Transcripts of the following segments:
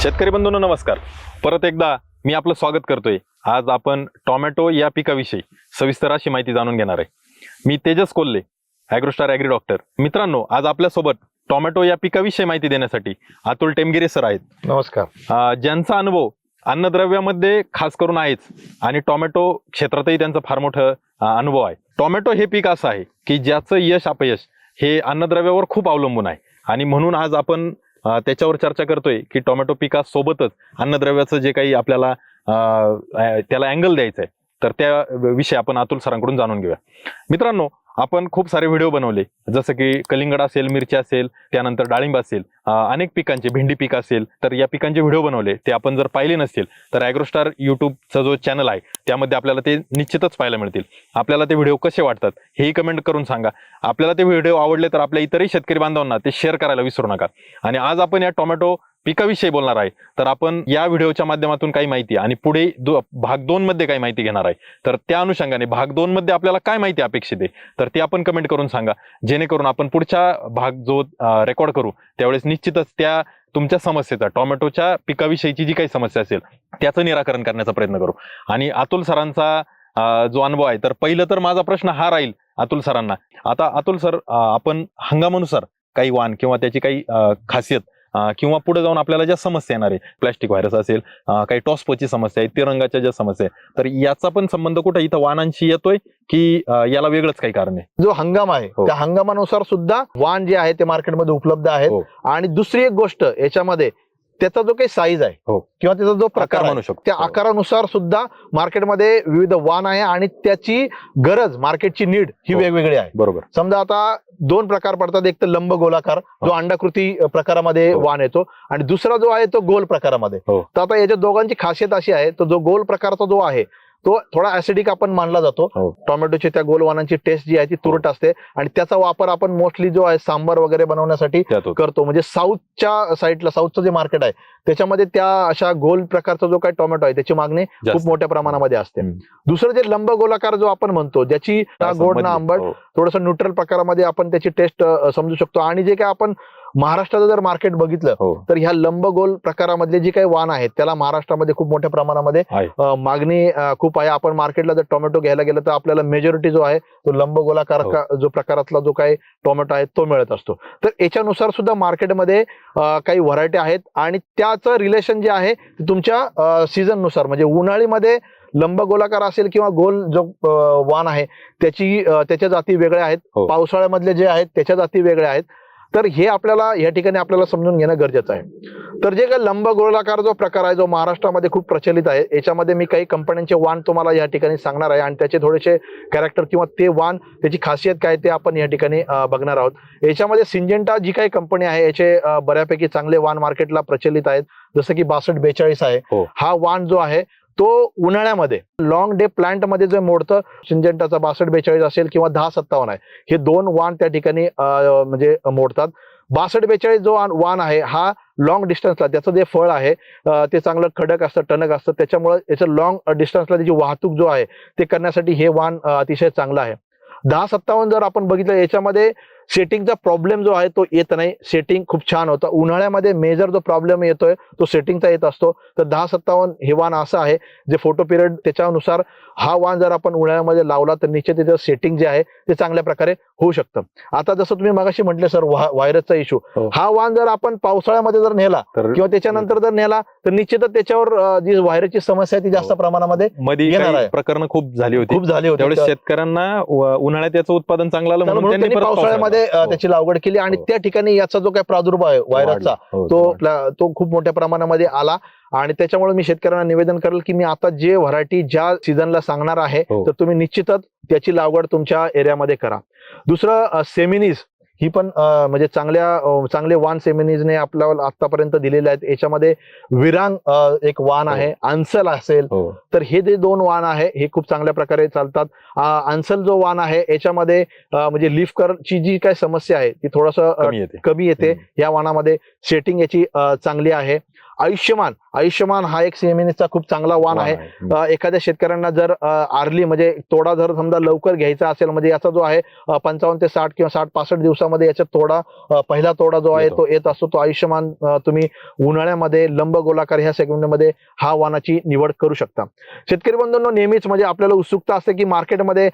शेतकरी बंधूंनो नमस्कार. परत एकदा मी आपलं स्वागत करतोय. आज आपण टोमॅटो या पिकाविषयी सविस्तर अशी माहिती जाणून घेणार आहे. मी तेजस कोल्हे ॲग्रोस्टार ॲग्री डॉक्टर. मित्रांनो आज आपल्यासोबत टोमॅटो या पिकाविषयी माहिती देण्यासाठी अतुल टेमगिरे सर आहेत. नमस्कार. ज्यांचा अनुभव अन्नद्रव्यामध्ये खास करून आहेच आणि टोमॅटो क्षेत्रातही त्यांचं फार मोठं अनुभव आहे. टोमॅटो हे पीक असं आहे की ज्याचं यश अपयश हे अन्नद्रव्यावर खूप अवलंबून आहे. आणि म्हणून आज आपण त्याच्यावर चर्चा करतोय की टोमॅटो पिकासोबतच अन्नद्रव्याचं जे काही आपल्याला त्याला अँगल द्यायचं आहे तर त्या विषयी आपण अतुल सरांकडून जाणून घेऊया. मित्रांनो आपण खूप सारे व्हिडिओ बनवले. जसं की कलिंगड असेल मिरची असेल त्यानंतर डाळिंब असेल अनेक पिकांचे भेंडी पीक असेल तर या पिकांचे व्हिडिओ बनवले. ते आपण जर पाहिले नसतील तर ॲग्रोस्टार युट्यूबचा जो चॅनल आहे त्यामध्ये आपल्याला ते निश्चितच पाहायला मिळतील. आपल्याला ते व्हिडिओ कसे वाटतात हेही कमेंट करून सांगा. आपल्याला ते व्हिडिओ आवडले तर आपल्या इतरही शेतकरी बांधवांना ते शेअर करायला विसरू नका. आणि आज आपण या टोमॅटो पिकाविषयी बोलणार आहे? तर आपण या व्हिडिओच्या माध्यमातून काही माहिती आणि पुढे दो- भाग दोन मध्ये काही माहिती घेणार आहे. तर त्या अनुषंगाने भाग दोन मध्ये आपल्याला काय माहिती अपेक्षित आहे? तर ते आपण कमेंट करून सांगा. जेणेकरून आपण पुढच्या भाग जो रेकॉर्ड करू त्यावेळेस निश्चितच त्या तुमच्या समस्येचा टोमॅटोच्या पिकाविषयीची जी काही समस्या असेल त्याचं निराकरण करण्याचा प्रयत्न करू. आणि अतुल सरांचा जो अनुभव आहे तर पहिलं तर माझा प्रश्न हा राहील अतुल सरांना. आता अतुल सर आपण हंगामानुसार काही वाण किंवा त्याची काही खासियत किंवा पुढे जाऊन आपल्याला ज्या समस्या येणार आहे प्लॅस्टिक व्हायरस असेल काही टॉसपोची समस्या आहे तिरंगाच्या ज्या समस्या आहे तर याचा पण संबंध कुठे इथं वाणांशी येतोय की याला वेगळंच काही कारण आहे जो हंगाम आहे हो. त्या हंगामानुसार सुद्धा वाण जे आहे ते मार्केटमध्ये उपलब्ध हो. आहेत आणि दुसरी एक गोष्ट याच्यामध्ये त्याचा जो काही साईज आहे हो. किंवा त्याचा जो प्रकार आहे, म्हणू शकतो त्या आकारानुसार सुद्धा मार्केटमध्ये विविध वाण आहे आणि त्याची गरज मार्केटची नीड ही हो. वेगवेगळी आहे बरोबर समजा आता दोन प्रकार पडतात एक तर लंब गोलाकार जो अंडाकृती अ, प्रकारामध्ये हो. वाण येतो आणि दुसरा जो आहे तो गोल प्रकारामध्ये हो. तर आता याच्या दोघांची खासियत अशी आहे तो जो गोल प्रकारचा जो आहे तो थोडा ऍसिडिक आपण मानला जातो हो. टोमॅटोची त्या गोल वाणांची टेस्ट जी आहे ती तुरट असते आणि त्याचा वापर आपण मोस्टली जो आहे सांबार वगैरे बनवण्यासाठी. करतो म्हणजे साऊथच्या साईडला साऊथचं जे मार्केट आहे त्याच्यामध्ये त्या अशा गोल प्रकारचा जो काही टोमॅटो आहे त्याची मागणी खूप. मोठ्या प्रमाणामध्ये असते. दुसरं जे लंब गोलाकार जो आपण म्हणतो ज्याची ना गोड ना. आंबट हो. थोडस न्यूट्रल प्रकारामध्ये आपण त्याची टेस्ट समजू शकतो आणि जे काय आपण महाराष्ट्राचं जर मार्केट बघितलं हो. तर ह्या लंब गोल प्रकारामधले जी काही वाण आहेत त्याला महाराष्ट्रामध्ये खूप मोठ्या प्रमाणामध्ये मागणी खूप आहे. आपण मार्केटला जर टोमॅटो घ्यायला गेलं तर आपल्याला मेजॉरिटी जो आहे तो लंब गोलाकार हो. जो प्रकारातला जो काही टोमॅटो आहे तो मिळत असतो. तर याच्यानुसार सुद्धा मार्केटमध्ये काही व्हरायटी आहेत आणि त्याचं रिलेशन जे आहे ते तुमच्या सीझननुसार म्हणजे उन्हाळीमध्ये लंब गोलाकार असेल किंवा गोल जो वाण आहे त्याची त्याच्या जाती वेगळ्या आहेत. हो. पावसाळ्यामधले जे आहेत त्याच्या जाती वेगळ्या आहेत. तर हे आपल्याला या ठिकाणी आपल्याला समजून घेणं गरजेचं आहे. तर जे काही लंब गोलाकार जो प्रकार आहे जो महाराष्ट्रामध्ये खूप प्रचलित आहे याच्यामध्ये मी काही कंपन्यांचे वाण तुम्हाला या ठिकाणी सांगणार आहे. आणि त्याचे थोडेसे कॅरेक्टर किंवा ते वाण त्याची खासियत काय ते आपण या ठिकाणी बघणार आहोत. याच्यामध्ये सिंजेंटा जी काही कंपनी आहे याचे बऱ्यापैकी चांगले वाण मार्केटला प्रचलित आहेत. जसं की बासष्ट बेचाळीस आहे. हो. हा वाण जो आहे तो उन्हाळ्यामध्ये लॉंग डे प्लांटमध्ये जे मोडतं सिंजंटाचा बासष्ट बेचाळीस असेल किंवा दहा सत्तावन्न आहे हे दोन वाण त्या ठिकाणी म्हणजे मोडतात. बासष्ट बेचाळीस जो वाण- आहे हा लॉंग डिस्टन्सला त्याचं जे फळ आहे ते चांगलं खडक असतं टणक असतं त्याच्यामुळे याचं लॉंग डिस्टन्सला त्याची वाहतूक जो आहे ते करण्यासाठी हे वाण अतिशय चांगलं आहे. दहा सत्तावन्न जर आपण बघितलं याच्यामध्ये सेटिंगचा प्रॉब्लेम जो आहे तो येत नाही. सेटिंग खूप छान होतं. उन्हाळ्यामध्ये मेजर जो प्रॉब्लेम येतोय तो सेटिंगचा येत असतो. तर दहा सत्तावन्न हे वाण असं आहे जे फोटो पिरियड त्याच्यानुसार हा वाण जर आपण उन्हाळ्यामध्ये लावला तर निश्चित त्याचं सेटिंग जे आहे ते चांगल्या प्रकारे होऊ शकतं. आता जसं तुम्ही मगाशी म्हटले सर व्हायरसचा इश्यू हो. हा वाण जर आपण पावसाळ्यामध्ये जर नेला किंवा त्याच्यानंतर जर नेला तर निश्चितच त्याच्यावर जी व्हायरसची समस्या आहे ती जास्त हो. प्रमाणामध्ये मध्ये. प्रकरण खूप झाली होती. खूप झाली होती. शेतकऱ्यांना उन्हाळ्यात याचं उत्पादन चांगलं आलं म्हणून त्यांनी पावसाळ्यामध्ये पावसाळ्यात- त्याची लागवड केली आणि हो. त्या ठिकाणी याचा जो काही प्रादुर्भाव आहे व्हायरसचा हो, तो तो खूप मोठ्या प्रमाणामध्ये आला. आणि त्याच्यामुळे मी शेतकऱ्यांना निवेदन करेल की मी आता जे व्हरायटी ज्या सीझनला सांगणार आहे हो. तर तुम्ही निश्चितच त्याची लागवड तुमच्या एरियामध्ये करा. दुसरं सेमिनीज. ही पण म्हणजे चांगल्या चांगले वान सेमिनीजने आपल्याला आतापर्यंत दिलेले आहेत. याच्यामध्ये विरांग एक वान हो. आहे. अन्सल असेल हो. तर हे जे दोन वाण आहे हे खूप चांगल्या प्रकारे चालतात. अन्सल जो वाण आहे याच्यामध्ये म्हणजे लिफ ची जी काय समस्या आहे ती थोडस कमी येते. या वाणामध्ये सेटिंग याची चांगली आहे. आयुष्यमान. आयुष्यमान हा एक सीएमएनचा खूप चांगला वाण आहे. एखाद्या शेतकऱ्यांना जर आरली म्हणजे तोडा जर समजा लवकर घ्यायचा असेल म्हणजे याचा जो आहे पंचावन्न ते साठ किंवा साठ पासष्ट दिवसामध्ये याचा तोडा पहिला तोडा जो आहे. तो येत असतो तो आयुष्यमान तुम्ही उन्हाळ्यामध्ये लंब गोलाकार ह्या सेगमेंटमध्ये हा वाणाची निवड करू शकता. शेतकरी बंधूंनो नेहमीच म्हणजे आपल्याला उत्सुकता असते की मार्केटमध्ये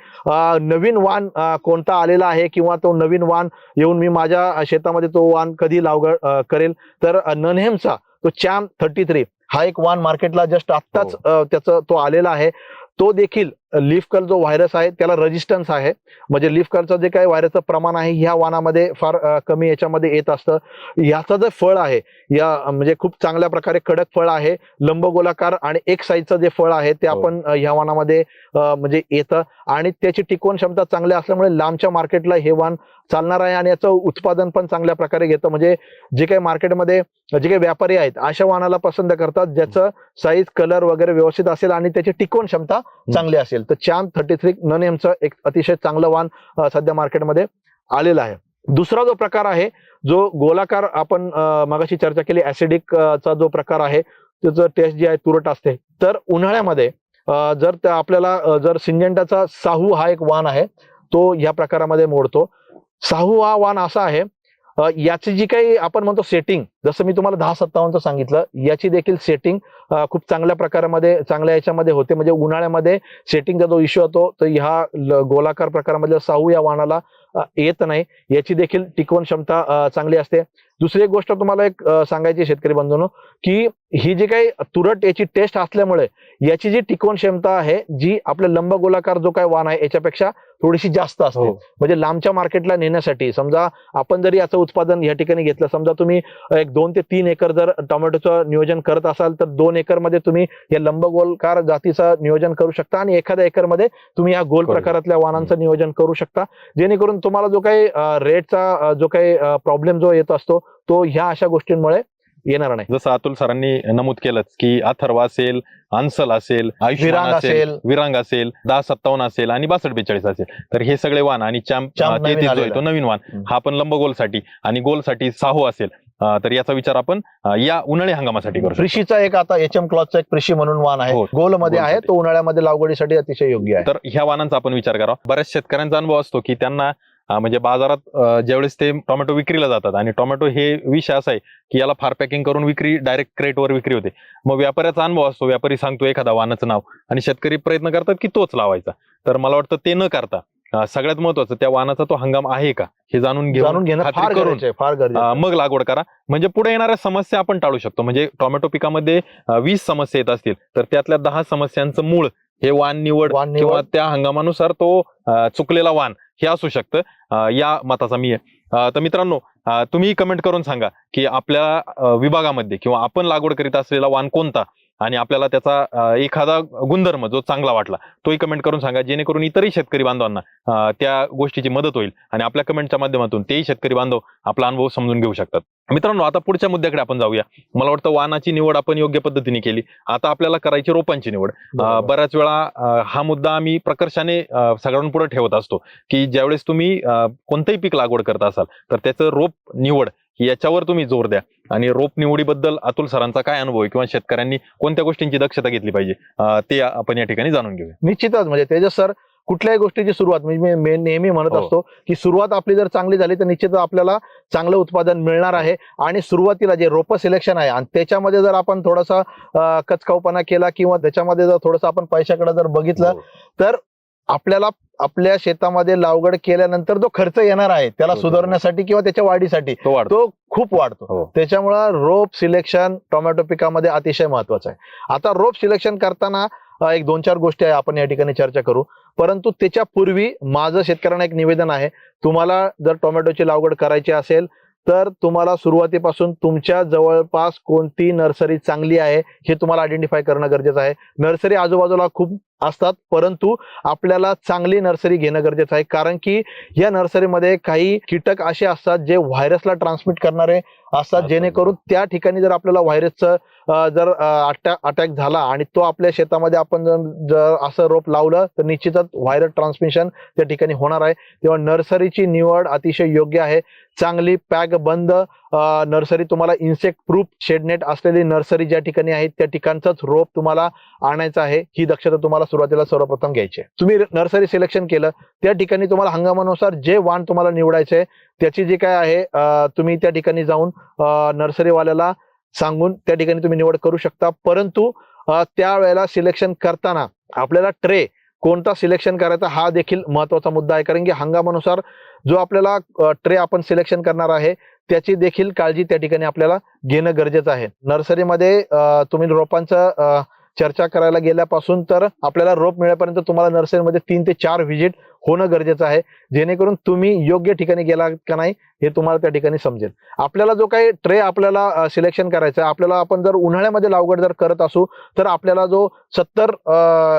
नवीन वाण कोणता आलेला आहे किंवा तो नवीन वाण येऊन मी माझ्या शेतामध्ये तो वाण कधी लावगड करेल. तर ननहेमचा तो चॅम थर्टी थ्री हा एक वाण मार्केटला जस्ट आत्ताच अ, त्याचं तो आलेला आहे. तो देखील लीफ कर्ल जो व्हायरस आहे त्याला रेजिस्टन्स आहे. म्हणजे लीफ कर्लचं जे काही व्हायरसचं प्रमाण आहे ह्या वाणामध्ये फार कमी याच्यामध्ये येत असतं. याचं जे फळ आहे या म्हणजे खूप चांगल्या प्रकारे कडक फळ आहे लंबगोलाकार आणि एक साईजचं जे फळ आहे ते हो. आपण ह्या वाणामध्ये अ, म्हणजे येतं. आणि त्याची टिकवण क्षमता चांगली असल्यामुळे लांबच्या मार्केटला हे वाण चालणार आहे आणि याचं उत्पादन पण चांगल्या प्रकारे घेतं. म्हणजे जे काही मार्केटमध्ये जे काही व्यापारी आहेत अशा वाणाला पसंत करतात ज्याचं साईज कलर वगैरे व्यवस्थित असेल आणि त्याची टिकवण क्षमता चांगली असेल. तर चाम थर्टी थ्री नन एमचं एक अतिशय चांगलं वाण सध्या मार्केटमध्ये आलेलं आहे. दुसरा जो प्रकार आहे जो गोलाकार आपण मागाशी मगाशी चर्चा केली ऍसिडिकचा जो प्रकार आहे त्याचं टेस्ट जी आहे तुरट असते. तर उन्हाळ्यामध्ये जर त्या आपल्याला जर सिंजेंटाचा साहू हा एक वाण आहे तो या प्रकारामध्ये मोडतो. साहू हा वाण असा आहे याची जी काही आपण म्हणतो सेटिंग जसं मी तुम्हाला दहा सत्तावन्नचं सांगितलं याची देखील सेटिंग खूप चांगल्या प्रकारामध्ये चांगल्या याच्यामध्ये होते. म्हणजे उन्हाळ्यामध्ये सेटिंगचा जो इश्यू होतो तर ह्या गोलाकार प्रकारामधल्या साहू या वाहनाला येत नाही. याची देखील टिकवण क्षमता चांगली असते. दुसरी एक गोष्ट तुम्हाला एक सांगायची शेतकरी बंधूंनो की ही जी काही तुरट याची टेस्ट असल्यामुळे याची जी टिकवण क्षमता आहे जी आपल्या लंब गोलाकार जो काय वाण आहे याच्यापेक्षा थोडीशी जास्त असते हो. म्हणजे लांबच्या मार्केटला नेण्यासाठी समजा आपण जरी याचं उत्पादन या ठिकाणी घेतलं समजा तुम्ही एक दोन ते तीन एकर जर टोमॅटोचं नियोजन करत असाल तर दोन एकरमध्ये तुम्ही या लंबगोलकार जातीचं नियोजन करू शकता आणि एखाद्या एकरमध्ये तुम्ही या गोल. प्रकारातल्या वाणांचं नियोजन करू शकता जेणेकरून तुम्हाला जो काही रेटचा जो काही प्रॉब्लेम जो येत असतो तो ह्या अशा गोष्टींमुळे येणार नाही जसं अतुल सरांनी नमूद केलंच की अथर्व असेल अंसल असेल विरांग असेल. विरांग असेल दहा सत्तावन्न असेल आणि बासष्ट बेचाळीस असेल तर हे सगळे वाण आणि चॅम्प तेहतीस जो आहे आलेला. तो नवीन हम्म. हा पण लंब गोलसाठी आणि गोलसाठी साहू असेल तर याचा विचार आपण या उन्हाळी हंगामासाठी करू शकतो फ्रिशीचा एक आता एच एम क्लॉथचा एक फ्रिशी म्हणून वाण आहे हो, गोलमध्ये आहे. तो उन्हाळ्यामध्ये लागवडीसाठी अतिशय योग्य आहे तर ह्या वाहनांचा आपण विचार करावा बऱ्याच शेतकऱ्यांचा अनुभव असतो की त्यांना म्हणजे बाजारात ज्यावेळेस ते टोमॅटो विक्रीला जातात आणि टोमॅटो हे विषय असा आहे की याला फार पॅकिंग करून विक्री डायरेक्ट क्रेटवर विक्री होते. मग व्यापाऱ्याचा अनुभव असतो व्यापारी सांगतो एखादा वाहनाचं नाव आणि शेतकरी प्रयत्न करतात की तोच लावायचा. तर मला वाटतं ते न करता सगळ्यात महत्वाचं त्या वाहनाचा तो हंगाम आहे का हे जाणून घेऊन जाणून घेणं फार करून. मग लागवड करा. म्हणजे पुढे येणाऱ्या समस्या आपण टाळू शकतो. म्हणजे टोमॅटो पिकामध्ये वीस समस्या येत असतील तर त्यातल्या दहा समस्यांचं मूळ हे वाण निवड वाण किंवा निवड त्या हंगामानुसार तो अं, चुकलेला वाण हे असू शकतं. अं, या मताचा मी आहे. अं, तर मित्रांनो अं, तुम्ही कमेंट करून सांगा की आपल्या अं, विभागामध्ये किंवा आपण लागवड करीत असलेला वाण कोणता? आणि आपल्याला त्याचा एखादा गुणधर्म जो चांगला वाटला तोही कमेंट करून सांगा. जेणेकरून इतरही शेतकरी बांधवांना त्या गोष्टीची मदत होईल आणि आपल्या कमेंटच्या माध्यमातून तेही शेतकरी बांधव आपला अनुभव समजून घेऊ शकतात. मित्रांनो आता पुढच्या मुद्द्याकडे आपण जाऊया. मला वाटतं वाहनाची निवड आपण योग्य पद्धतीने केली. आता आपल्याला करायची रोपांची निवड. बऱ्याच वेळा हा मुद्दा आम्ही प्रकर्षाने सगळ्यांपुढे ठेवत असतो. की ज्यावेळेस तुम्ही कोणतंही पीक लागवड करत असाल तर त्याचं रोप निवड याच्यावर तुम्ही जोर द्या. आणि रोप निवडीबद्दल अतुल सरांचा काय अनुभव आहे? किंवा शेतकऱ्यांनी कोणत्या गोष्टींची दक्षता घेतली पाहिजे? ते आपण या ठिकाणी जाणून घेऊया. निश्चितच. म्हणजे तेजस सर कुठल्याही गोष्टीची सुरुवात म्हणजे मी नेहमी म्हणत हो. असतो की सुरुवात आपली जर चांगली झाली तर निश्चितच आपल्याला चांगलं उत्पादन मिळणार आहे. आणि सुरुवातीला जे रोप सिलेक्शन आहे आणि त्याच्यामध्ये जर आपण थोडासा अं, कचकाऊपणा केला किंवा त्याच्यामध्ये जर थोडंसं आपण पैशाकडे जर बघितलं हो. तर आपल्याला आपल्या शेतामध्ये लागवड केल्यानंतर जो खर्च येणार आहे त्याला. सुधारण्यासाठी किंवा त्याच्या वाढीसाठी तो तो खूप वाढतो. हो. त्याच्यामुळं रोप सिलेक्शन टोमॅटो पिकामध्ये अतिशय महत्वाचं आहे. आता रोप सिलेक्शन करताना एक दोन चार गोष्टी आहे आपण या ठिकाणी चर्चा करू. परंतु त्याच्या पूर्वी माझं शेतकऱ्यांना एक निवेदन आहे तुम्हाला जर टोमॅटोची लागवड करायची असेल तर तुम्हाला सुरुवातीपासून तुमच्या जवळपास कोणती नर्सरी चांगली आहे हे तुम्हाला आयडेंटिफाय करणं गरजेचं आहे. नर्सरी आजूबाजूला खूप असतात. परंतु आपल्याला चांगली नर्सरी घेणं गरजेचं आहे. कारण की या नर्सरीमध्ये काही कीटक असे असतात जे व्हायरसला ट्रान्समिट करणारे असतात. जेणेकरून त्या ठिकाणी जर आपल्याला व्हायरसचं जर अटॅक झाला आणि तो आपल्या शेतामध्ये आपण जर जर असं रोप लावलं तर निश्चितच व्हायरस ट्रान्समिशन त्या ठिकाणी होणार आहे. तेव्हा नर्सरीची निवड अतिशय योग्य आहे. चांगली पॅक बंद नर्सरी तुम्हाला insect proof shade net nursery nursery ज्या ठिकाणी आहे त्या ठिकाणचंच रोप तुम्हाला आणायचं आहे. ही दक्षता तुम्हाला सुरुवातीला सर्वप्रथम घ्यायची आहे. तुम्ही नर्सरी सिलेक्शन केलं त्या ठिकाणी तुम्हाला हंगामानुसार जे वाण तुम्हाला निवडायचं आहे त्याची जी काय आहे तुम्ही त्या ठिकाणी जाऊन नर्सरीवाल्याला सांगून त्या ठिकाणी तुम्ही निवड करू शकता. परंतु त्यावेळेला सिलेक्शन करताना आपल्याला ट्रे कोणता सिलेक्शन करायचा हा देखील महत्त्वाचा मुद्दा आहे. कारण की हंगामानुसार जो आपल्याला ट्रे आपण सिलेक्शन करणार आहे त्याची देखील काळजी त्या ठिकाणी आपल्याला घेणं गरजेचं आहे. नर्सरीमध्ये तुम्ही रोपांचं चर्चा करायला गेल्यापासून तर आपल्याला रोप मिळेपर्यंत तुम्हाला नर्सरीमध्ये तीन ते चार व्हिजिट होणं गरजेचं आहे. जेणेकरून तुम्ही योग्य ठिकाणी गेला का नाही हे तुम्हाला त्या ठिकाणी समजेल. आपल्याला जो काही ट्रे आपल्याला सिलेक्शन करायचा आहे आपल्याला आपण जर उन्हाळ्यामध्ये लागवड जर करत असू तर आपल्याला जो सत्तर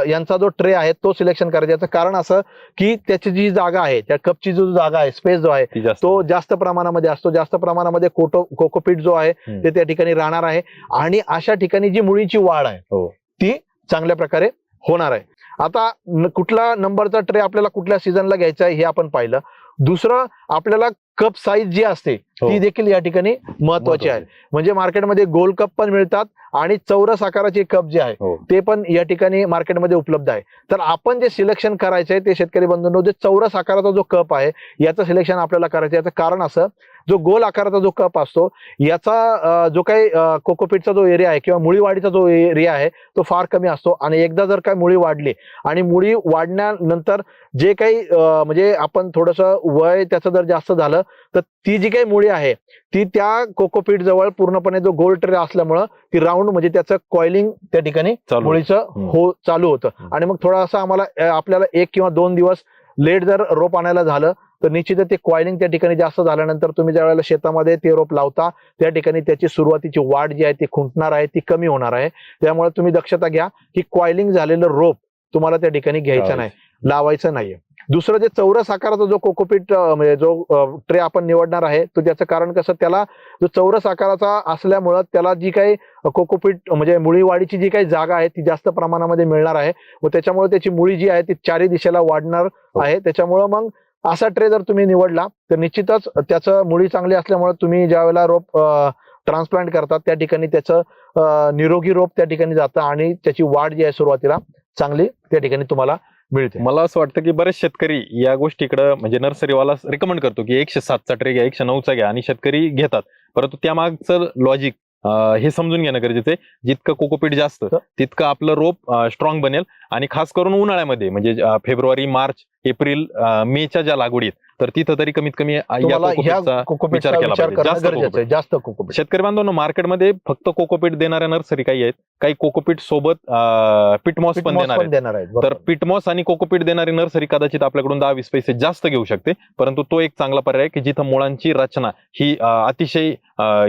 यांचा जो ट्रे आहे तो सिलेक्शन करायचा याचं कारण असं की त्याची जी जागा आहे त्या कपची जो जागा आहे स्पेस जो आहे ती जास्त प्रमाणामध्ये असतो. जास्त प्रमाणामध्ये कोटो कोकोपीट जो आहे. ते त्या ठिकाणी राहणार आहे. आणि अशा ठिकाणी जी मुळीची वाढ आहे हो. ती चांगल्या प्रकारे होणार आहे. आता कुठला नंबरचा ट्रे आपल्याला कुठल्या सीझनला घ्यायचा आहे हे आपण पाहिलं. दुसरं आपल्याला कप साईज जी असते हो. ती देखील या ठिकाणी महत्वाची आहे. म्हणजे मार्केटमध्ये गोल कप पण मिळतात आणि चौरस आकाराचे कप जे आहे हो. ते पण या ठिकाणी मार्केटमध्ये उपलब्ध आहे. तर आपण जे सिलेक्शन करायचं आहे ते शेतकरी बंधूंनो जे चौरस आकाराचा जो कप आहे याचं सिलेक्शन आपल्याला करायचं आहे. याचं कारण असं जो गोल आकाराचा जो कप असतो याचा जो काही कोकोपीटचा जो एरिया आहे किंवा मुळी वाढीचा जो एरिया आहे तो फार कमी असतो आणि एकदा जर काय मुळी वाढली आणि मुळी वाढण्यानंतर जे काही म्हणजे आपण थोडंसं वय त्याचं जर जास्त झालं तर ती जी काही मुळी आहे ती त्या कोकोपीट जवळ पूर्णपणे जो गोल ट्रे असल्यामुळं ती राऊंड म्हणजे त्याचं कॉइलिंग त्या ठिकाणी मुळीचं. हो चालू होतं. आणि मग थोडासा आम्हाला आपल्याला एक किंवा दोन दिवस लेट जर रोप आणायला झालं तर निश्चितच ते कॉइलिंग त्या ठिकाणी जास्त झाल्यानंतर तुम्ही ज्या वेळेला शेतामध्ये ते रोप लावता त्या ठिकाणी त्याची सुरुवातीची वाढ जी आहे ती खुंटणार आहे ती कमी होणार आहे. त्यामुळे तुम्ही दक्षता घ्या की कॉइलिंग झालेलं रोप तुम्हाला त्या ठिकाणी घ्यायचं नाही लावायचं नाहीये. दुसरं जे चौरस आकाराचा जो कोकोपीट म्हणजे जो ट्रे आपण निवडणार आहे तो त्याचं कारण कसं त्याला जो चौरस आकाराचा असल्यामुळं त्याला जी काही कोकोपीट म्हणजे मुळी वाढीची जी काही जागा आहे ती जास्त प्रमाणामध्ये मिळणार आहे व त्याच्यामुळे त्याची मुळी जी आहे ती चारी दिशेला वाढणार आहे. त्याच्यामुळं मग असा ट्रे जर तुम्ही निवडला तर निश्चितच त्याचं मुळी चांगली असल्यामुळे तुम्ही ज्या वेळेला रोप ट्रान्सप्लांट करतात त्या ठिकाणी त्याचं निरोगी रोप त्या ठिकाणी जातं आणि त्याची वाढ जी आहे सुरुवातीला चांगली त्या ठिकाणी तुम्हाला मिळते. मला असं वाटतं की बरेच शेतकरी या गोष्टीकडे म्हणजे नर्सरीवाला रिकमेंड करतो की एकशे सातचा ट्रे घ्या एकशे नऊचा घ्या आणि शेतकरी घेतात. परंतु त्यामागचं लॉजिक हे समजून घेणं गरजेचं आहे. जितकं कोकोपीट जास्त तितकं आपलं रोप स्ट्रॉंग बनेल. आणि खास करून उन्हाळ्यामध्ये म्हणजे फेब्रुवारी मार्च एप्रिल मेच्या ज्या लागवडी आहेत तर तिथं तरी कमीत कमी विचार केला जास्त कोकोपीट. शेतकरी बांधवांनो मार्केटमध्ये फक्त कोकोपीट देणाऱ्या नर्सरी काही आहेत काही कोकोपीट सोबत पिटमॉस पण देणार पण आहेत. देणार आहेत तर. पिटमॉस आणि कोकोपीट देणारी नर्सरी कदाचित आपल्याकडून दहा वीस पैसे जास्त घेऊ शकते परंतु तो एक चांगला पर्याय की जिथं मुळांची रचना ही अतिशय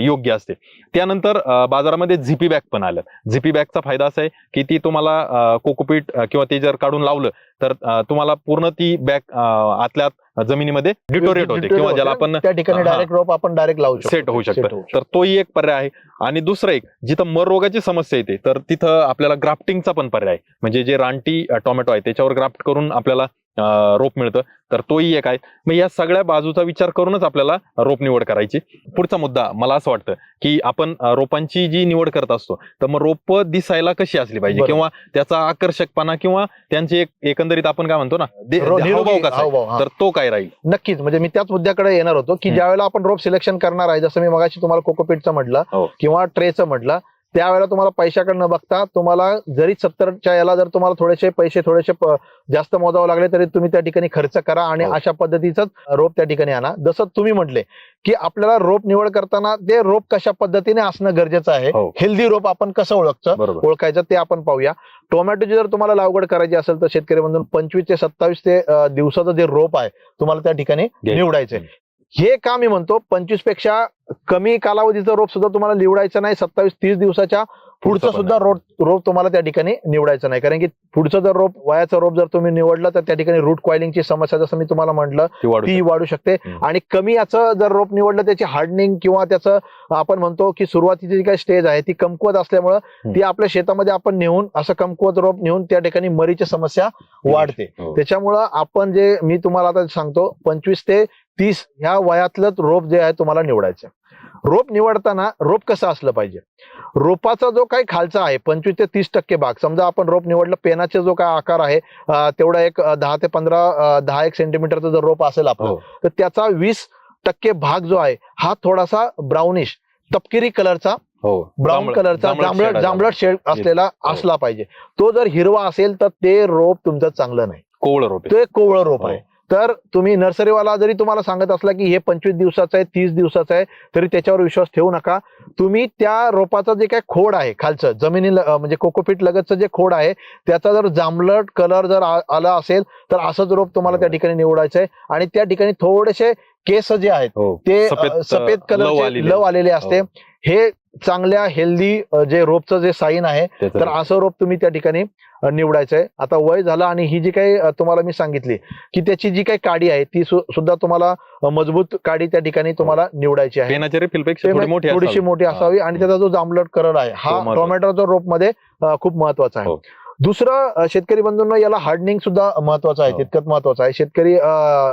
योग्य असते. त्यानंतर बाजारामध्ये झिपी बॅग पण आल्या झिपी बॅगचा फायदा असा आहे की ती तुम्हाला कोकोपीट किंवा ते जर काढून लावलं तर तुम्हाला पूर्ण ती बॅग आतल्या आत जमिनीमध्ये डिटोरेट होते किंवा ज्याला आपण त्या ठिकाणी. डायरेक्ट रोप आपण डायरेक्ट लावू शकतो. सेट होऊ शकतं. तर तोही एक पर्याय आहे. आणि दुसरं एक जिथं मर रोगाची समस्या येते तर तिथं आपल्याला ग्राफ्टिंगचा पण पर्याय आहे. म्हणजे जे रानटी टोमॅटो आहे त्याच्यावर ग्राफ्ट करून आपल्याला रोप मिळतं तर तोही एक आहे मग या सगळ्या बाजूचा विचार करूनच आपल्याला रोप निवड करायची पुढचा मुद्दा मला असं वाटतं की आपण रोपांची जी निवड करत असतो तर मग रोप दिसायला कशी असली पाहिजे. किंवा त्याचा आकर्षकपणा किंवा त्यांची एक एकंदरीत आपण काय म्हणतो ना. तर तो काय राहील नक्कीच म्हणजे मी त्याच मुद्द्याकडे येणार होतो की. ज्यावेळेला आपण रोप सिलेक्शन करणार आहे जसं मी मगाशी तुम्हाला कोकोपीटचं म्हटलं हो. किंवा ट्रेचं म्हटलं त्यावेळेला तुम्हाला पैशाकडे न बघता तुम्हाला जरी सत्तरच्या याला जर तुम्हाला थोडेसे पैसे थोडेसे जास्त मोजावे लागले तरी तुम्ही त्या ठिकाणी खर्च करा आणि हो. अशा पद्धतीच रोप त्या ठिकाणी आणा. जसं तुम्ही म्हटले की आपल्याला रोप निवड करताना ते रोप कशा पद्धतीने असणं गरजेचं आहे हो. हेल्दी रोप आपण कसं ओळखतं बरोबर. ओळखायचं ते आपण पाहूया. टोमॅटोची जर तुम्हाला लागवड करायची असेल तर शेतकरी बंधून पंचवीस ते सत्तावीस ते दिवसाचं जे रोप आहे तुम्हाला त्या ठिकाणी निवडायचंय. हे का मी म्हणतो पंचवीसपेक्षा कमी कालावधीचं रोप सुद्धा तुम्हाला निवडायचं नाही सत्तावीस तीस दिवसाच्या पुढचं सुद्धा रोप रोप तुम्हाला त्या ठिकाणी निवडायचं नाही. कारण की पुढचं जर रोप वयाचं रोप जर तुम्ही निवडलं तर त्या ठिकाणी रूट कॉइलिंगची समस्या जसं मी तुम्हाला म्हटलं ती वाढू शकते. आणि कमी याचं जर रोप निवडलं त्याची हार्डनिंग किंवा त्याचं आपण म्हणतो की सुरुवातीची जी काही स्टेज आहे ती कमकुवत असल्यामुळं ती आपल्या शेतामध्ये आपण नेऊन असं कमकुवत रोप नेऊन त्या ठिकाणी मरीची समस्या वाढते. हो. त्याच्यामुळं आपण जे मी तुम्हाला आता सांगतो पंचवीस ते तीस ह्या वयातलं रोप जे आहे तुम्हाला निवडायचं. रोप निवडताना रोप कसं असलं पाहिजे? रोपाचा जो काही खालचा आहे पंचवीस ते तीस टक्के भाग समजा आपण रोप निवडलं पेनाचा जो काय आकार आहे तेवढा एक दहा ते पंधरा दहा एक सेंटीमीटरचा जर रोप असेल आपलं हो. तर त्याचा वीस टक्के भाग जो आहे हा थोडासा ब्राउनिश तपकिरी कलरचा हो. ब्राऊन कलरचा जांभळट जांभळट शेड असलेला असला पाहिजे. तो जर हिरवा असेल तर ते रोप तुमचं चांगलं नाही. कोवळं रोप. ते कोवळं रोप हो. आहे. तर तुम्ही नर्सरीवाला जरी तुम्हाला सांगत असला की हे पंचवीस दिवसाचं आहे तीस दिवसाचं आहे तरी त्याच्यावर विश्वास ठेवू नका. तुम्ही त्या रोपाचं जे काही खोड आहे खालचं जमिनी म्हणजे कोकोपीट लगतचं जे खोड आहे त्याचा जर जांभळट कलर जर आला असेल तर असंच रोप तुम्हाला त्या ठिकाणी निवडायचं आहे आणि त्या ठिकाणी थोडेसे केस जे आहेत हो. ते सफेद, सफेद लव आलेले. लव आलेले असते. हे चांगल्या हेल्दी जे रोपचं जे साईन आहे तर असं रोप तुम्ही त्या ठिकाणी अ, निवडायचंय आता वय झालं आणि ही जी काही तुम्हाला मी सांगितली की त्याची जी काही काडी आहे ती सुद्धा तुम्हाला मजबूत काडी त्या ठिकाणी तुम्हाला निवडायची आहे थोडीशी. मोठी असावी आणि त्याचा जो जांभळट कलर आहे हा. टोमॅटोचा रोपमध्ये खूप महत्त्वाचा आहे हो. दुसरं शेतकरी बंधूंना याला हार्डनिंग सुद्धा महत्वाचं आहे हो. तितकंच महत्वाचं आहे शेतकरी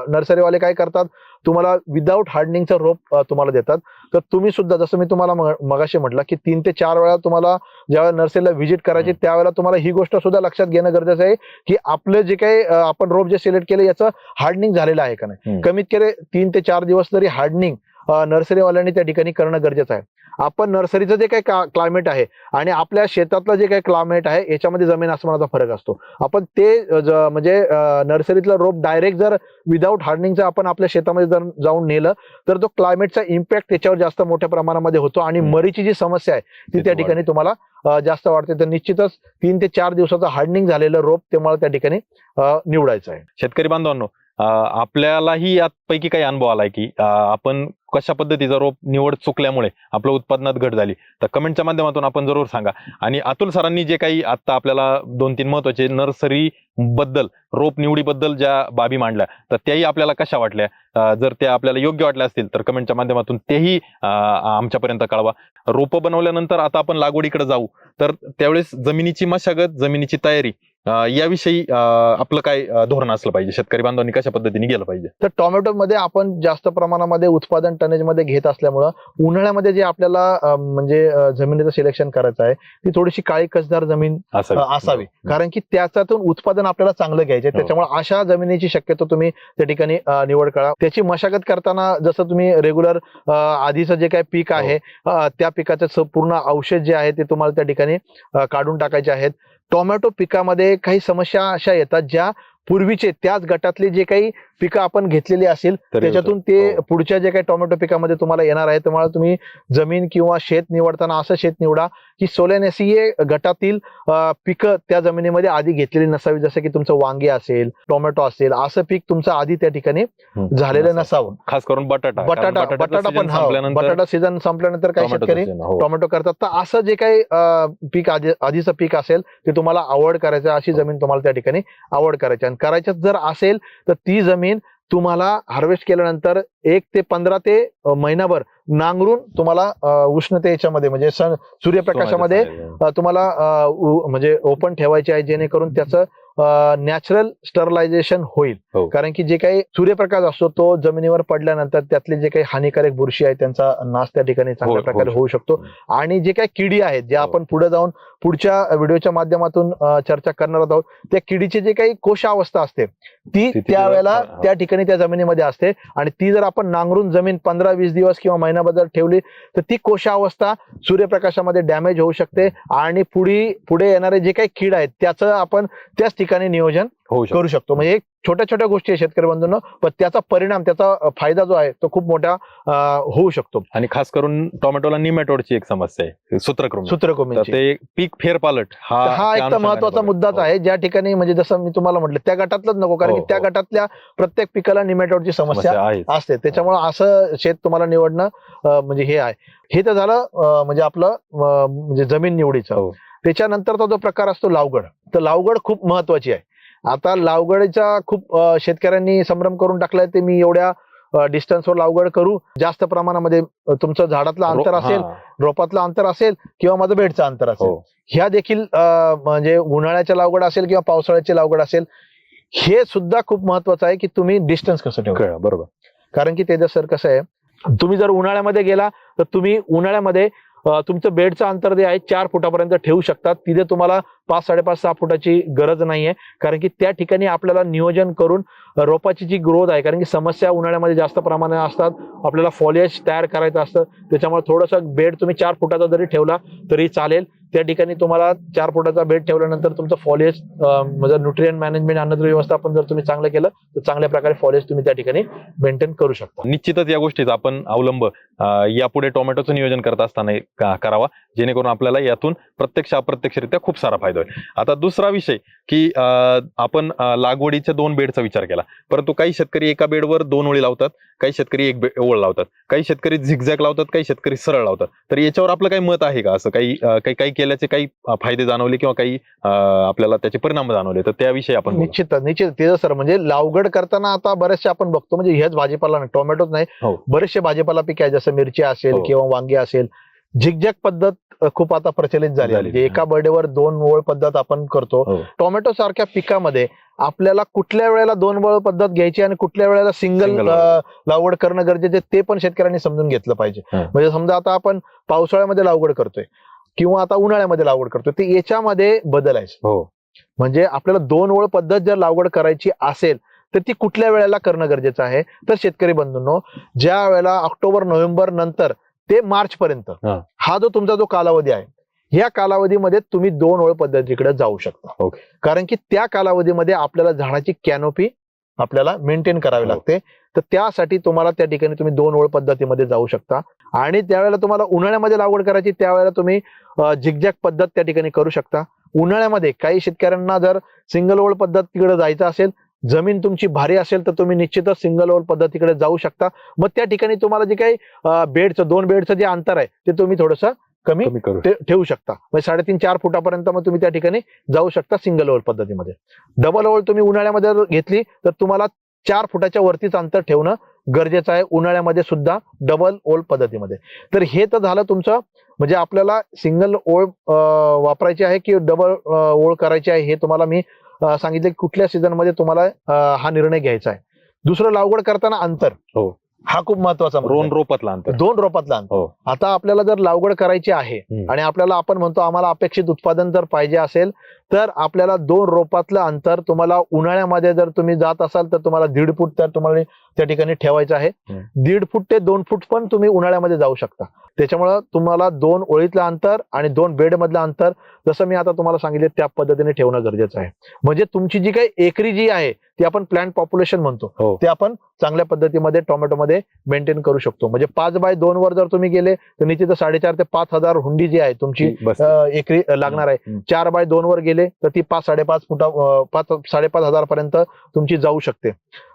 नर्सरीवाले काय करतात तुम्हाला विदाऊट हार्डनिंगचं रोप तुम्हाला देतात तर तुम्ही सुद्धा जसं मी तुम्हाला मगाशी म्हटलं की तीन ते चार वेळा तुम्हाला ज्यावेळेला नर्सरीला व्हिजिट करायची. त्यावेळेला तुम्हाला ही गोष्ट सुद्धा लक्षात घेणं गरजेचं आहे की आपलं जे काही आपण रोप जे सिलेक्ट केलं याचं हार्डनिंग झालेलं आहे का नाही. कमीत कमी तीन ते चार दिवस तरी हार्डनिंग नर्सरीवाल्यांनी त्या ठिकाणी करणं गरजेचं आहे. आपण नर्सरीचं जे काही क्लायमेट आहे आणि आपल्या शेतातलं जे काही क्लायमेट आहे याच्यामध्ये जमीन आसमानाचा फरक असतो. आपण ते म्हणजे नर्सरीतलं रोप डायरेक्ट जर विदाऊट हार्डनिंगचं आपण आपल्या शेतामध्ये जर जाऊन नेलं तर तो क्लायमेटचा इम्पॅक्ट त्याच्यावर जास्त मोठ्या प्रमाणामध्ये होतो आणि. मरीची जी समस्या आहे ती ते त्या ठिकाणी तुम्हाला जास्त वाटते तर निश्चितच तीन ते चार दिवसाचं हार्डनिंग झालेलं रोप तुम्हाला त्या ठिकाणी निवडायचं आहे. शेतकरी बांधवांनो आपल्यालाही यापैकी काही अनुभव आलाय की आपण कशा पद्धतीचा रोप निवड चुकल्यामुळे आपल्या उत्पादनात घट झाली. तर कमेंटच्या माध्यमातून आपण जरूर सांगा. आणि अतुल सरांनी जे काही आता आपल्याला दोन तीन महत्त्वाचे नर्सरी बद्दल रोप निवडीबद्दल ज्या बाबी मांडल्या तर त्याही आपल्याला कशा वाटल्या? जर त्या आपल्याला योग्य वाटल्या असतील तर कमेंटच्या माध्यमातून तेही आमच्यापर्यंत कळवा. रोपं बनवल्यानंतर आता आपण लागवडीकडे जाऊ. तर त्यावेळेस जमिनीची मशागत जमिनीची तयारी याविषयी आपलं काय धोरण असलं पाहिजे? शेतकरी बांधवांनी कशा पद्धतीने गेलं पाहिजे? तर टोमॅटो मध्ये आपण जास्त प्रमाणामध्ये उत्पादन टनेजमध्ये घेत असल्यामुळं उन्हाळ्यामध्ये जे आपल्याला म्हणजे जमिनीचं सिलेक्शन करायचं आहे ती थोडीशी काळी कसदार जमीन असावी. कारण की त्याच्यातून उत्पादन आपल्याला चांगलं घ्यायचं आहे. हो. त्याच्यामुळे अशा जमिनीची शक्यतो तुम्ही त्या ठिकाणी निवड करा. त्याची मशागत करताना जसं तुम्ही रेग्युलर आधीचं जे काही पीक आहे अं, त्या पिकाचं पूर्ण औषध जे आहे ते तुम्हाला त्या ठिकाणी काढून टाकायचे आहेत. टोमॅटो पिकामध्ये काही समस्या अशा येतात ज्या पूर्वीचे त्याच गटातले जे काही पिकं आपण घेतलेली असेल त्याच्यातून ते हो. पुढच्या जे काही टोमॅटो पिकामध्ये तुम्हाला येणार आहे तुम्हाला तुम्ही जमीन किंवा शेत निवडताना असं शेत निवडा की सोलेनेसिये गटातील पिकं त्या जमिनीमध्ये आधी घेतलेली नसावी जसं की तुमचं वांगे असेल टोमॅटो असेल असं पीक तुमचं आधी त्या ठिकाणी. झालेलं नसावं खास करून बटाटा बटाटा बटाटा पण हा बटाटा सीझन संपल्यानंतर काही शेतकरी हो. टोमॅटो करतात तर असं जे काही पीक आधी आधीचं पीक असेल ते तुम्हाला आवड करायचं अशी जमीन तुम्हाला त्या ठिकाणी आवड करायची. आणि करायचं जर असेल तर ती जमीन तुम्हाला हार्वेस्ट केल्यानंतर एक ते पंधरा ते महिनाभर नांगरून तुम्हाला अं, उष्णते याच्यामध्ये म्हणजे सन- सूर्यप्रकाशामध्ये तुम्हाला म्हणजे ओपन ठेवायचे आहे जेणेकरून त्याचं नॅचरल स्टरलायझेशन होईल हो. कारण की जे काही सूर्यप्रकाश असतो तो जमिनीवर पडल्यानंतर त्यातले जे काही हानिकारक बुरशी आहे त्यांचा नाश त्या ठिकाणी चांगल्या हो- प्रकारे होऊ शकतो आणि जे काही किडी आहेत हो. आपण पुढे जाऊन पुढच्या व्हिडिओच्या माध्यमातून चर्चा करणार आहोत त्या किडीची जे काही कोशावस्था असते ती त्यावेळेला हा. त्या ठिकाणी त्या जमिनीमध्ये असते आणि ती जर आपण नांगरून जमीन पंधरा वीस दिवस किंवा महिनाभर जर ठेवली तर ती कोशावस्था सूर्यप्रकाशामध्ये डॅमेज होऊ शकते आणि पुढे पुढे येणारे जे काही कीड आहेत त्याचं आपण त्याच ठिकाणी नियोजन होऊ शकतो. करू शकतो. म्हणजे एक छोट्या छोट्या गोष्टी आहे शेतकरी बंधूंनो पण त्याचा परिणाम त्याचा फायदा जो आहे तो खूप मोठा अ, होऊ शकतो. आणि खास करून टोमॅटोला निमॅटोडची एक समस्या आहे सूत्रकृमी तर ते पीक फेरपालट हा हा त्या एक तर अनुषंगाने महत्त्वाचा. मुद्दाच हो. आहे ज्या ठिकाणी म्हणजे जसं मी तुम्हाला म्हटलं त्या गटातलंच नको कारण हो, की त्या हो. गटातल्या प्रत्येक पिकाला निमॅटोडची समस्या समस्या आहे असते. त्याच्यामुळे असं शेत तुम्हाला निवडणं अं, म्हणजे हे आहे. हे तर झालं अं, म्हणजे आपलं अं, म्हणजे जमीन निवडीचं. हो. त्याच्यानंतरचा जो प्रकार असतो लावगड. तर लावगड खूप महत्वाची आहे. आता लावगडीचा खूप शेतकऱ्यांनी संभ्रम करून टाकलाय ते मी एवढ्या डिस्टन्सवर लावगड करू. जास्त प्रमाणामध्ये तुमचं झाडातलं अंतर असेल रोपातलं अंतर असेल किंवा माझं बेडचं अंतर असेल. हो. ह्या देखील म्हणजे उन्हाळ्याच्या लावगड असेल किंवा पावसाळ्याची लावगड असेल हे सुद्धा खूप महत्वाचं आहे की तुम्ही डिस्टन्स कसं कळलं, बरोबर. कारण की त्याचं सर कसं आहे तुम्ही जर उन्हाळ्यामध्ये गेला तर तुम्ही उन्हाळ्यामध्ये तुमचं बेडचं अंतर जे आहे चार फुटापर्यंत ठेवू शकतात. तिथे तुम्हाला पाच साडेपाच सहा फुटाची गरज नाही आहे कारण की त्या ठिकाणी आपल्याला नियोजन करून रोपाची जी ग्रोथ आहे कारण की समस्या उन्हाळ्यामध्ये जास्त प्रमाणात असतात. आपल्याला फॉलेज तयार करायचं असतं. त्याच्यामुळे थोडंसं बेड तुम्ही चार फुटाचा जरी ठेवला तरी चालेल. त्या ठिकाणी तुम्हाला चार फुटाचा बेड ठेवल्यानंतर तुमचं फॉलेज म्हणजे न्यूट्रियन मॅनेजमेंट अन्नद्रव्य व्यवस्थापन जर तुम्ही चांगलं केलं तर चांगल्या प्रकारे फॉलेज तुम्ही त्या ठिकाणी मेंटेन करू शकता. निश्चितच या गोष्टीचा आपण अवलंब यापुढे टोमॅटोचं नियोजन करत असताना करावा जेणेकरून आपल्याला यातून प्रत्यक्ष अप्रत्यक्षरित्या खूप सारा फायदा होईल. आता दुसरा विषय की अं, आपण लागवडीच्या दोन बेडचा विचार केला. परंतु काही शेतकरी एका बेडवर दोन ओळी लावतात काही शेतकरी एक ओळ लावतात. काही शेतकरी झिगझॅग लावतात काही शेतकरी सरळ लावतात. तर याच्यावर आपलं काही मत आहे का? असं काही काही काही केल्याचे काही फायदे जाणवले किंवा काही आपल्याला त्याचे परिणाम जाणवले तर त्याविषयी आपण. निश्चित निश्चित ते सर म्हणजे लावगड करताना आता बरेचसे आपण बघतो म्हणजे हेच भाजीपाला नाही टोमॅटोच नाही हो. बरेचसे भाजीपाला पीक आहे जसं मिरची असेल हो. किंवा वांगी असेल झिकझॅक पद्धत खूप आता प्रचलित झाली म्हणजे एका बर्डेवर दोन ओळ पद्धत आपण करतो हो. टोमॅटो सारख्या पिकामध्ये आपल्याला कुठल्या वेळेला दोन ओळ पद्धत घ्यायची आणि कुठल्या वेळेला सिंगल लागवड. करणं गरजेचं ते पण शेतकऱ्यांनी समजून घेतलं पाहिजे. म्हणजे समजा आता आपण पावसाळ्यामध्ये लागवड करतोय किंवा आता उन्हाळ्यामध्ये लागवड करतोय ते याच्यामध्ये बदल आहे हो म्हणजे आपल्याला दोन ओळ पद्धत जर लागवड करायची असेल तर ती कुठल्या वेळेला करणं गरजेचं आहे तर शेतकरी बंधूंनो ज्या वेळेला ऑक्टोबर नोव्हेंबर नंतर ते मार्च पर्यंत हा. जो तुमचा जो कालावधी आहे या कालावधीमध्ये तुम्ही दोन ओळ पद्धतीकडे जाऊ शकता ओके. कारण की त्या कालावधीमध्ये आपल्याला झाडाची कॅनोपी आपल्याला मेंटेन करावी हो. लागते तर त्यासाठी तुम्हाला त्या ठिकाणी तुम्ही दोन ओळ पद्धतीमध्ये जाऊ शकता आणि त्यावेळेला तुम्हाला उन्हाळ्यामध्ये लागवड करायची त्यावेळेला तुम्ही झिगझॅग पद्धत त्या ठिकाणी करू शकता. उन्हाळ्यामध्ये काही शेतकऱ्यांना जर सिंगल ओळ पद्धतीकडे जायचं असेल जमीन तुमची भारी असेल तर तुम्ही निश्चितच सिंगल ओळ पद्धतीकडे जाऊ शकता. मग त्या ठिकाणी तुम्हाला जे काही बेडचं दोन बेडचं जे अंतर आहे ते तुम्ही थोडंसं कमी ठेवू शकता. म्हणजे साडेतीन चार फुटापर्यंत मग तुम्ही त्या ठिकाणी जाऊ शकता सिंगल ओळ पद्धतीमध्ये. डबल ओळ तुम्ही उन्हाळ्यामध्ये घेतली तर तुम्हाला चार फुटाच्या वरतीच अंतर ठेवणं गरजेचं आहे. उन्हाळ्यामध्ये सुद्धा डबल ओळ पद्धतीमध्ये. तर हे तर झालं तुमचं म्हणजे आपल्याला सिंगल ओळ वापरायची आहे की डबल ओळ करायची आहे हे तुम्हाला मी सांगितलं की कुठल्या सीझनमध्ये तुम्हाला हा निर्णय घ्यायचा आहे. दुसरं लागवड करताना अंतर. हो. हा खूप महत्त्वाचा आहे. रोपातला अंतर. दोन रोपातला अंतर. हो. आता आपल्याला जर लागवड करायची आहे. आणि आपल्याला आपण म्हणतो आम्हाला अपेक्षित उत्पादन जर पाहिजे असेल तर आपल्याला दोन रोपातलं अंतर तुम्हाला उन्हाळ्यामध्ये जर तुम्ही जात असाल तर तुम्हाला दीड फूट तर तुम्हाला त्या ठिकाणी ठेवायचं आहे. दीड फूट ते दोन फूट पण तुम्ही उन्हाळ्यामध्ये जाऊ शकता. त्याच्यामुळं तुम्हाला दोन ओळीतलं अंतर आणि दोन बेड मधलं अंतर जसं मी आता तुम्हाला सांगितले त्या पद्धतीने ठेवणं गरजेचं आहे. म्हणजे तुमची जी काही एकरी जी आहे ती आपण प्लांट पॉप्युलेशन म्हणतो. हो. ते आपण चांगल्या पद्धतीमध्ये टोमॅटोमध्ये मेंटेन करू शकतो. म्हणजे पाच बाय दोन वर जर तुम्ही गेले तर निश्चित साडेचार ते पाच हजार हुंडी जी आहे तुमची एकरी लागणार आहे. चार बाय दोन वर गेले तर ती पाच साडेपाच फुटा पाच साडेपाच हजार पर्यंत तुमची जाऊ शकते.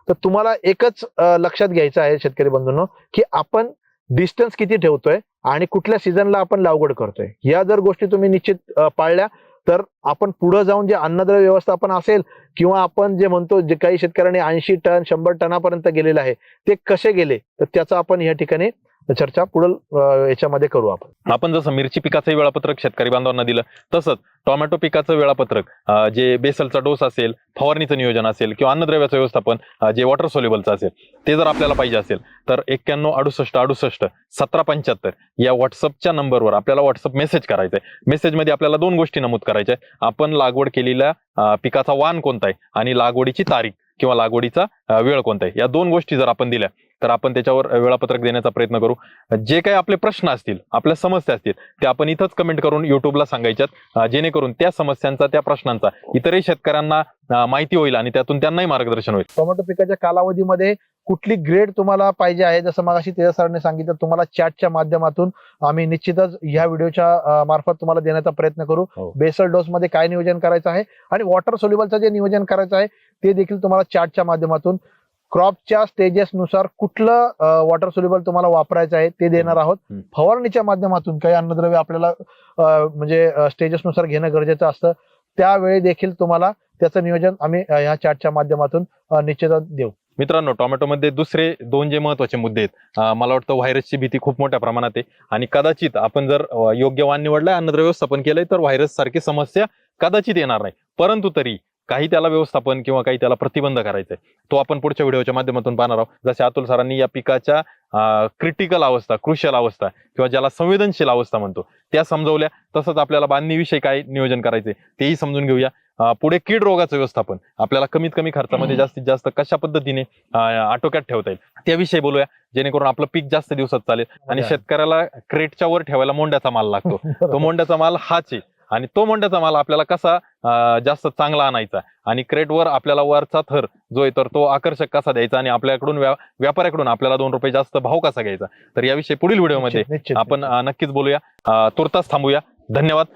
तर तुम्हाला एकच लक्षात घ्यायचं आहे शेतकरी बंधूंनो की आपण डिस्टन्स किती ठेवतोय आणि कुठल्या सीझनला आपण लागवड करतोय. या जर गोष्टी तुम्ही निश्चित पाळल्या तर आपण पुढे जाऊन जे अन्नद्रव्य व्यवस्थापन असेल किंवा आपण जे म्हणतो जे काही शेतकऱ्यांनी ऐंशी टन शंभर टनापर्यंत गेलेलं आहे ते कसे गेले तर त्याचा आपण या ठिकाणी चर्चा पुढील याच्यामध्ये करू आपण. आपण जसं मिरची पिकाचं वेळापत्रक शेतकरी बांधवांना दिलं तसंच टोमॅटो पिकाचं वेळापत्रक जे बेसलचा डोस असेल फवारणीचं नियोजन असेल किंवा अन्नद्रव्याचं व्यवस्थापन जे वॉटर सोल्युबलचं असेल ते जर आपल्याला पाहिजे असेल तर एक्क्याण्णव अडुसष्ट अडुसष्ट सतरा पंच्याहत्तर या व्हॉट्सअपच्या नंबरवर आपल्याला व्हॉट्सअप मेसेज करायचा आहे मेसेजमध्ये आपल्याला दोन गोष्टी नमूद करायच्या आहे. आपण लागवड केलेल्या पिकाचा वाण कोणता आहे आणि लागवडीची तारीख किंवा लागवडीचा वेळ कोणता आहे. या दोन गोष्टी जर आपण दिल्या तर आपण त्याच्यावर वेळापत्रक देण्याचा प्रयत्न करू. जे काही आपले प्रश्न असतील आपल्या समस्या असतील ते आपण इथंच कमेंट करून युट्यूबला सांगायच्यात. जेणेकरून त्या समस्यांचा त्या प्रश्नांचा इतरही शेतकऱ्यांना माहिती होईल आणि त्यातून त्यांनाही मार्गदर्शन होईल. टोमॅटो पिकाच्या कालावधीमध्ये कुठली ग्रेड तुम्हाला पाहिजे आहे? जसं मगाशी तेजा सरांनी सांगितलं तुम्हाला चॅटच्या माध्यमातून आम्ही निश्चितच ह्या व्हिडिओच्या मार्फत तुम्हाला देण्याचा प्रयत्न करू. हो. बेसल डोस मध्ये काय नियोजन करायचं आहे? आणि वॉटर सोल्युबलचं जे नियोजन करायचं आहे ते देखील तुम्हाला चॅटच्या माध्यमातून क्रॉपच्या स्टेजेस नुसार कुठलं वॉटर सोल्युबल तुम्हाला वापरायचं आहे ते देणार आहोत. फवारणीच्या माध्यमातून काही अन्नद्रव्य आपल्याला म्हणजे स्टेजेस नुसार घेणं गरजेचं असतं. त्यावेळी देखील तुम्हाला त्याचं नियोजन आम्ही अं, ह्या चॅटच्या माध्यमातून अं, निश्चितच देऊ. मित्रांनो टोमॅटोमध्ये दुसरे दोन जे महत्त्वाचे मुद्दे आहेत मला वाटतं व्हायरसची भीती खूप मोठ्या प्रमाणात आहे. आणि कदाचित आपण जर योग्य वाण निवडलाय अन्नद्रव्य व्यवस्थापन केलंय तर व्हायरस सारखी समस्या कदाचित येणार नाही. परंतु तरी काही त्याला व्यवस्थापन किंवा काही त्याला प्रतिबंध करायचा आहे तो आपण पुढच्या व्हिडिओच्या माध्यमातून पाहणार आहोत. जसे अतुल सरांनी या पिकाच्या क्रिटिकल अवस्था क्रुशियल अवस्था किंवा ज्याला संवेदनशील अवस्था म्हणतो त्या समजवल्या. तसंच आपल्याला बांधणीविषयी काय नियोजन करायचे तेही समजून घेऊया. पुढे कीड रोगाचं व्यवस्थापन. आपल्याला कमीत कमी खर्चामध्ये जास्तीत जास्त कशा पद्धतीने आटोक्यात ठेवता येईल त्याविषयी बोलूया. जेणेकरून आपलं पीक जास्त दिवसात चालेल. आणि शेतकऱ्याला क्रेटच्या वर ठेवायला मोंड्याचा माल लागतो. तो मोंड्याचा माल हाच आहे. आणि तो मोंड्याचा माल आपल्याला कसा जास्त चांगला आणायचा? आणि क्रेटवर आपल्याला वरचा थर जो आहे तर तो आकर्षक कसा द्यायचा? आणि आपल्याकडून व्या- व्यापाऱ्याकडून आपल्याला दोन रुपये जास्त भाव कसा घ्यायचा? तर याविषयी पुढील व्हिडिओमध्ये आपण नक्कीच बोलूया. तुर्तास थांबूया. धन्यवाद.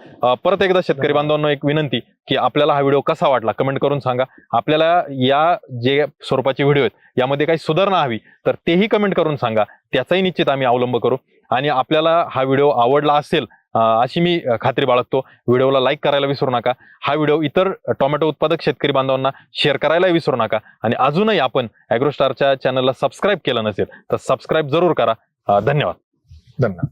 परत एकदा शेतकरी बांधवांना एक विनंती की आपल्याला हा व्हिडिओ कसा वाटला कमेंट करून सांगा. आपल्याला या जे स्वरूपाचे व्हिडिओ आहेत यामध्ये काही सुधारणा हवी तर तेही कमेंट करून सांगा. त्याचाही निश्चित आम्ही अवलंब करू. आणि आपल्याला हा व्हिडिओ आवडला असेल अशी मी खात्री बाळगतो. व्हिडिओला लाईक करायला विसरू नका. हा व्हिडिओ इतर टोमॅटो उत्पादक शेतकरी बांधवांना शेअर करायला विसरू नका. आणि अजूनही आपण ॲग्रोस्टारच्या चॅनलला सबस्क्राईब केलं नसेल तर सबस्क्राईब जरूर करा. धन्यवाद. धन्यवाद.